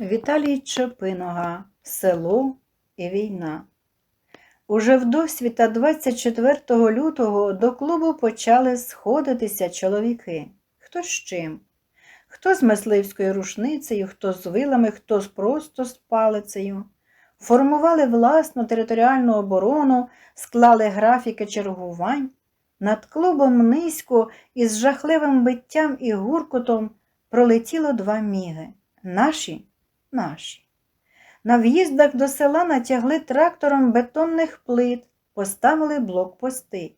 Віталій Чопинога Село і війна. Уже вдосвіта 24 лютого до клубу почали сходитися чоловіки. Хто з чим? Хто з мисливською рушницею, хто з вилами, хто просто з палицею. Формували власну територіальну оборону, склали графіки чергувань. Над клубом низько із жахливим биттям і гуркотом пролетіло два міги. Наші наші. На в'їздах до села натягли трактором бетонних плит, поставили блокпости.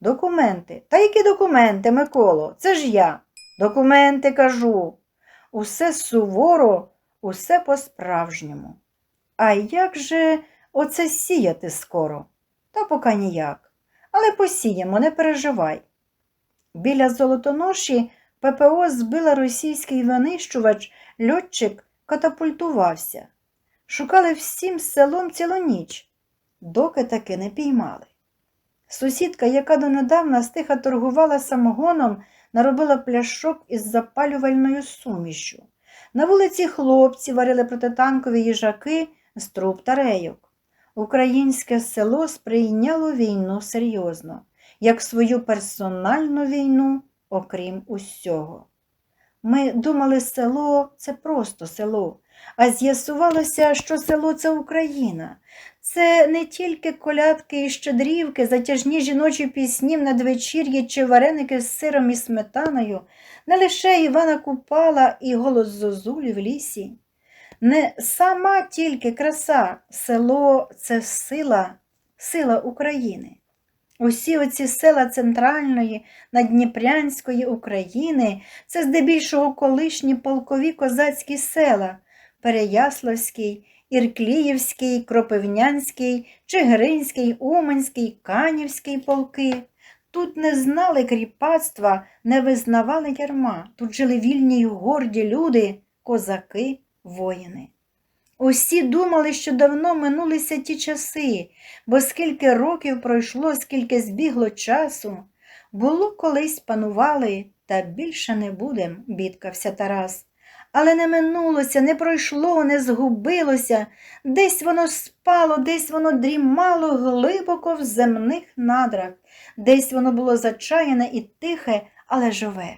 Документи. Та які документи, Миколо? Це ж я. Документи кажу. Усе суворо, усе по-справжньому. А як же оце сіяти скоро? Та поки ніяк. Але посіємо, не переживай. Біля золотоноші ППО збила російський винищувач, льотчик катапультувався. Шукали всім селом цілу ніч, доки таки не піймали. Сусідка, яка донедавна стиха торгувала самогоном, наробила пляшок із запалювальною сумішю. На вулиці хлопці варили протитанкові їжаки з труб та рейок. Українське село сприйняло війну серйозно, як свою персональну війну, окрім усього. Ми думали, село це просто село, а з'ясувалося, що село це Україна. Це не тільки колядки і щедрівки, затяжні жіночі пісні в надвечір'ї чи вареники з сиром і сметаною, не лише Івана Купала і голос Зозулі в лісі. Не сама тільки краса, село це сила, сила України. Усі оці села Центральної, Надніпрянської України це здебільшого колишні полкові козацькі села Переяславський, Іркліївський, Кропивнянський, Чигиринський, Уманський, Канівський полки. Тут не знали кріпацтва, не визнавали ярма. Тут жили вільні й горді люди, козаки, воїни. Усі думали, що давно минулися ті часи, бо скільки років пройшло, скільки збігло часу. Було колись панували, та більше не будем, бідкався Тарас. Але не минулося, не пройшло, не згубилося, десь воно спало, десь воно дрімало глибоко в земних надрах, десь воно було зачаяне і тихе, але живе.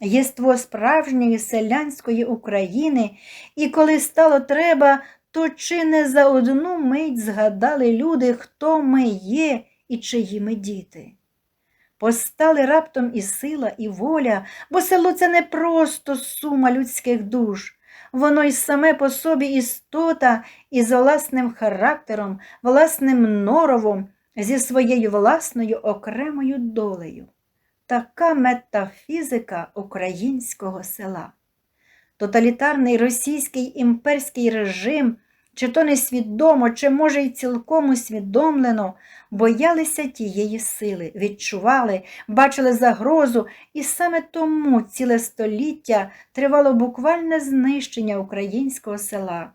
Єство справжньої селянської України, і коли стало треба, то чи не за одну мить згадали люди, хто ми є і чиї ми діти. Постали раптом і сила, і воля, бо село це не просто сума людських душ. Воно й саме по собі істота із власним характером, власним норовом, зі своєю власною окремою долею. Така метафізика українського села. Тоталітарний російський імперський режим, чи то несвідомо, чи може й цілком усвідомлено, боялися тієї сили, відчували, бачили загрозу, і саме тому ціле століття тривало буквальне знищення українського села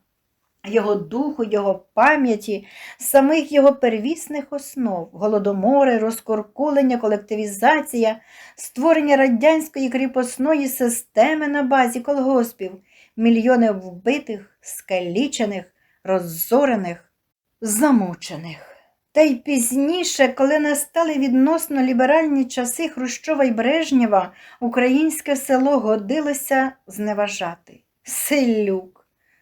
його духу, його пам'яті, самих його первісних основ, голодомори, розкоркулення, колективізація, створення радянської кріпосної системи на базі колгоспів, мільйони вбитих, скалічених, роззорених, замучених. Та й пізніше, коли настали відносно ліберальні часи Хрущова й Брежнєва, українське село годилося зневажати. Селюк.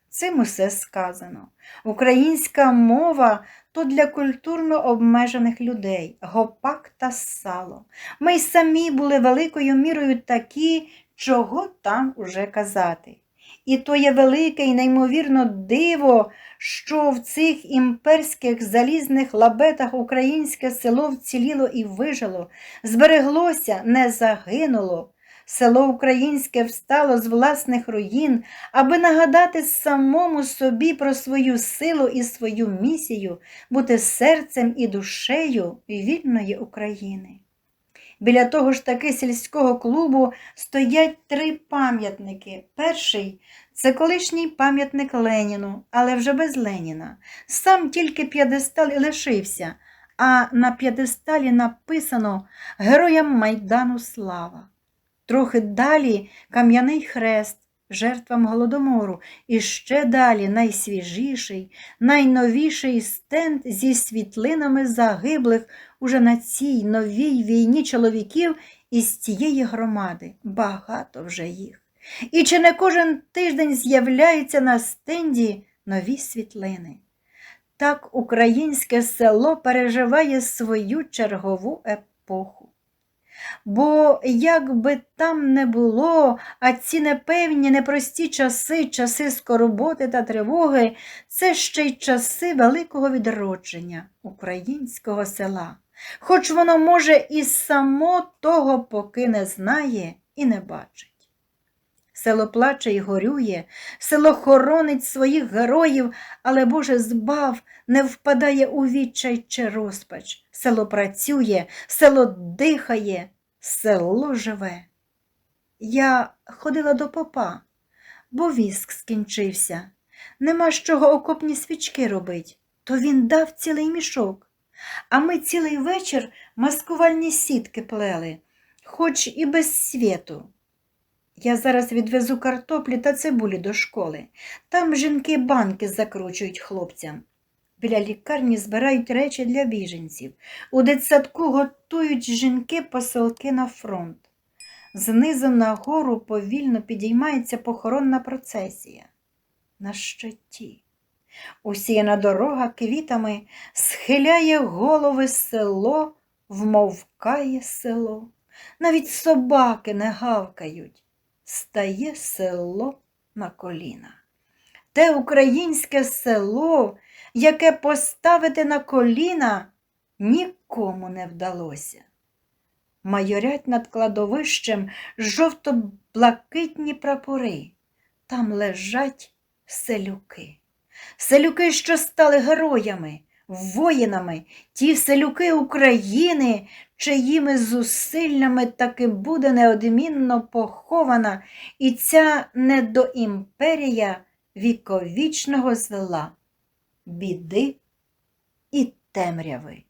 Цим усе сказано. Українська мова то для культурно обмежених людей, гопак та сало. Ми й самі були великою мірою такі, чого там уже казати. І то є велике і неймовірно диво, що в цих імперських залізних лабетах українське село вціліло і вижило, збереглося, не загинуло. Село українське встало з власних руїн, аби нагадати самому собі про свою силу і свою місію бути серцем і душею вільної України. Біля того ж таки сільського клубу стоять три пам'ятники. Перший це колишній пам'ятник Леніну, але вже без Леніна. Сам тільки п'єдестал і лишився, а на п'єдесталі написано Героям Майдану Слава. Трохи далі кам'яний хрест, жертвам голодомору, і ще далі найсвіжіший, найновіший стенд зі світлинами загиблих уже на цій новій війні чоловіків із цієї громади. Багато вже їх. І чи не кожен тиждень з'являються на стенді нові світлини? Так українське село переживає свою чергову епоху. Бо як би там не було, а ці непевні, непрості часи, часи скорботи та тривоги, це ще й часи великого відродження українського села. Хоч воно, може, і само того поки не знає і не бачить. Село плаче і горює, село хоронить своїх героїв, але, Боже, збав, не впадає у відчай чи розпач. Село працює, село дихає, село живе. Я ходила до попа, бо віск скінчився. Нема з чого окопні свічки робить, то він дав цілий мішок. А ми цілий вечір маскувальні сітки плели, хоч і без світу. Я зараз відвезу картоплі та цибулі до школи. Там жінки банки закручують хлопцям. Біля лікарні збирають речі для біженців. У дитсадку готують жінки посилки на фронт. Знизу нагору повільно підіймається похоронна процесія. На щиті. Усіяна дорога квітами схиляє голови село, вмовкає село. Навіть собаки не гавкають стає село на коліна. Те українське село, яке поставити на коліна, нікому не вдалося. Майорять над кладовищем жовто-блакитні прапори. Там лежать селюки. Селюки, що стали героями, воїнами, ті селюки України, чиїми зусиллями таки буде неодмінно похована і ця недоімперія віковічного зла, біди і темряви.